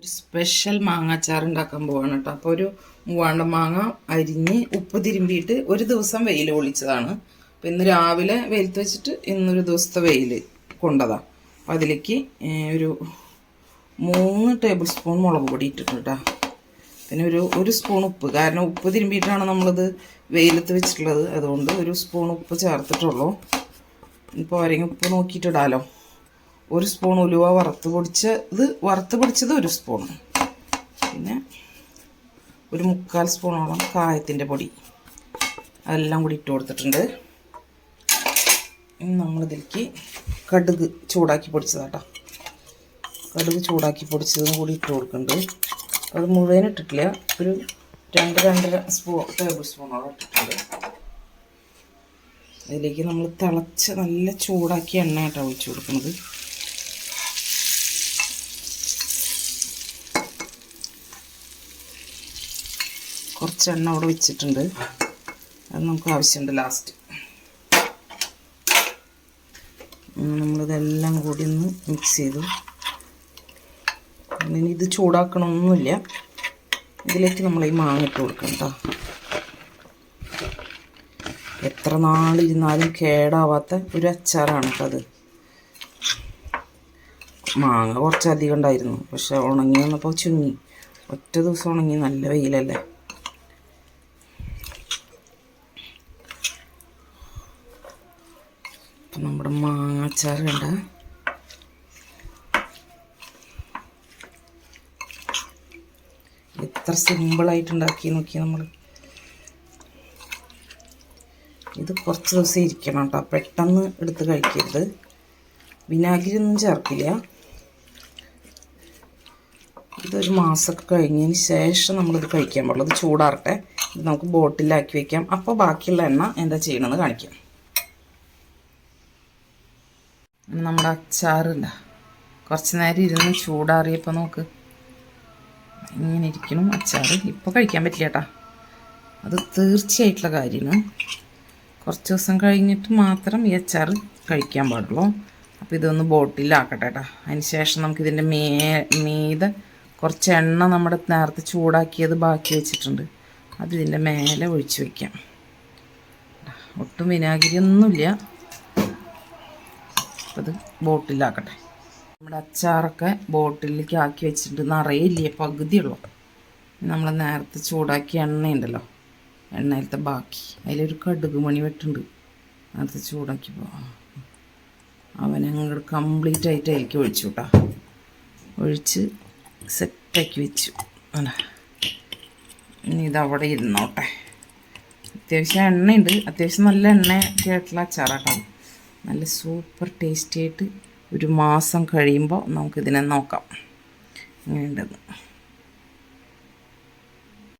ഒരു സ്പെഷ്യൽ മാങ്ങ അച്ചാർ ഉണ്ടാക്കാൻ പോവാണ് കേട്ടോ. അപ്പോൾ ഒരു മൂവാണ്ട മാങ്ങ അരിഞ്ഞ് ഉപ്പ് തിരുമ്പിയിട്ട് ഒരു ദിവസം വെയിൽ ഒളിച്ചതാണ് അപ്പോൾ ഇന്ന് രാവിലെ വെയിലത്ത് വെച്ചിട്ട് ഇന്നൊരു ദിവസത്തെ വെയിൽ കൊണ്ടതാണ് അപ്പോൾ അതിലേക്ക് ഒരു മൂന്ന് ടേബിൾ സ്പൂൺ മുളക് പൊടി ഇട്ടിട്ടുണ്ട് കേട്ടോ. പിന്നെ ഒരു ഒരു സ്പൂൺ ഉപ്പ്. കാരണം ഉപ്പ് തിരുമ്പിയിട്ടാണ് നമ്മളിത് വെയിലത്ത് വെച്ചിട്ടുള്ളത്. അതുകൊണ്ട് ഒരു സ്പൂൺ ഉപ്പ് ചേർത്തിട്ടുള്ളൂ. ഇപ്പോൾ ഉപ്പ് നോക്കിയിട്ടിടാലോ ഒരു സ്പൂൺ ഉലുവ വറുത്ത് പൊടിച്ചത് വറുത്ത് പൊടിച്ചത് ഒരു സ്പൂൺ. പിന്നെ ഒരു മുക്കാൽ സ്പൂണോളം കായത്തിന്റെ പൊടി. അതെല്ലാം കൂടി ഇട്ട് കൊടുത്തിട്ടുണ്ട്. ഇനി നമ്മളിതിലേക്ക് കടുക് ചൂടാക്കി പൊടിച്ചതാട്ടോ. കടുക് ചൂടാക്കി പൊടിച്ചതും കൂടി ഇട്ട് കൊടുക്കുന്നുണ്ട്. അത് മുഴുവൻ ഇട്ടിട്ടില്ല. ഒരു രണ്ട് രണ്ടര സ്പൂ ടേബിൾ സ്പൂണോളം ഇട്ടിട്ടുണ്ട്. അതിലേക്ക് നമ്മൾ തിളച്ച് നല്ല ചൂടാക്കി എണ്ണയായിട്ടാണ് ഒഴിച്ചു കൊടുക്കുന്നത്. കുറച്ച് എണ്ണ അവിടെ വെച്ചിട്ടുണ്ട്. അത് നമുക്ക് ആവശ്യമുണ്ട് ലാസ്റ്റ് നമ്മളിതെല്ലാം കൂടി ഒന്ന് മിക്സ് ചെയ്തു. ഇനി ഇത് ചൂടാക്കണമൊന്നുമില്ല. ഇതിലേക്ക് നമ്മൾ ഈ മാങ്ങ ഇട്ട് കൊടുക്കണം കേട്ടോ എത്ര നാളിരുന്നാലും കേടാവാത്ത ഒരു അച്ചാറാണ് അത്. മാങ്ങ കുറച്ചധികം ഉണ്ടായിരുന്നു. പക്ഷെ ഉണങ്ങി വന്നപ്പോൾ ചുങ്ങി. ഒറ്റ ദിവസം ഉണങ്ങി. നല്ല വെയിലല്ലേ? നമ്മുടെ മാങ്ങ അച്ചാർ കണ്ട എത്ര സിമ്പിളായിട്ട് ഉണ്ടാക്കി നോക്കി നമ്മൾ ഇത് കുറച്ച് ദിവസം ഇരിക്കണം കേട്ടോ. പെട്ടെന്ന് എടുത്ത് കഴിക്കരുത്. വിനാഗിരി ഒന്നും ചേർക്കില്ല. ഇതൊരു മാസമൊക്കെ കഴിഞ്ഞതിന് ശേഷം നമ്മളിത് കഴിക്കാൻ പാടുള്ളൂ ഇത് ചൂടാറട്ടെ. ഇത് നമുക്ക് ബോട്ടിലാക്കി വെക്കാം. അപ്പോൾ ബാക്കിയുള്ള എണ്ണ എന്താ ചെയ്യണമെന്ന് കാണിക്കാം. നമ്മുടെ അച്ചാറില്ല. കുറച്ച് നേരം ഇരുന്ന് ചൂടാറിയപ്പോൾ നോക്ക്. ഇങ്ങനെ ഇരിക്കണം അച്ചാർ ഇപ്പോൾ കഴിക്കാൻ പറ്റില്ല കേട്ടാ അത് തീർച്ചയായിട്ടുള്ള കാര്യമാണ്. കുറച്ച് ദിവസം കഴിഞ്ഞിട്ട് മാത്രം ഈ അച്ചാർ കഴിക്കാൻ പാടുള്ളൂ. അപ്പോൾ ഇതൊന്ന് ബോട്ടിലാക്കട്ടെ കേട്ടോ അതിന് ശേഷം നമുക്കിതിന്റെ മേ മീതെ കുറച്ച് എണ്ണ നമ്മുടെ നേരത്തെ ചൂടാക്കിയത് ബാക്കി വെച്ചിട്ടുണ്ട്. അതിതിന്റെ മേലെ ഒഴിച്ച് വയ്ക്കാം ഒട്ടും വിനാഗിരി ഒന്നുമില്ല ഇത് ബോട്ടിലാക്കട്ടെ. നമ്മുടെ അച്ചാറൊക്കെ ബോട്ടിലേക്ക് ആക്കി വെച്ചിട്ട് നിറയില്ലേ? പകുതിയുള്ളൂ. നമ്മൾ നേരത്തെ ചൂടാക്കിയ എണ്ണയുണ്ടല്ലോ. എണ്ണയിലത്തെ ബാക്കി. അതിലൊരു കടുക് മണി വെട്ടുണ്ട്. നേരത്തെ ചൂടാക്കി പോ അവനങ്ങോട്ട് കംപ്ലീറ്റ് ആയിട്ട് അതിലേക്ക് ഒഴിച്ചു കേട്ടോ ഒഴിച്ച് സെറ്റാക്കി വെച്ചു. അല്ല ഇനി ഇതവിടെ ഇരുന്നോട്ടെ. അത്യാവശ്യം എണ്ണയുണ്ട്. അത്യാവശ്യം നല്ല എണ്ണ ആയിട്ടുള്ള അച്ചാറാട്ടോ നല്ല സൂപ്പർ ടേസ്റ്റി ആയിട്ട് ഒരു മാസം കഴിയുമ്പോൾ നമുക്കിതിനെ നോക്കാം. എങ്ങനെയുണ്ടെന്ന്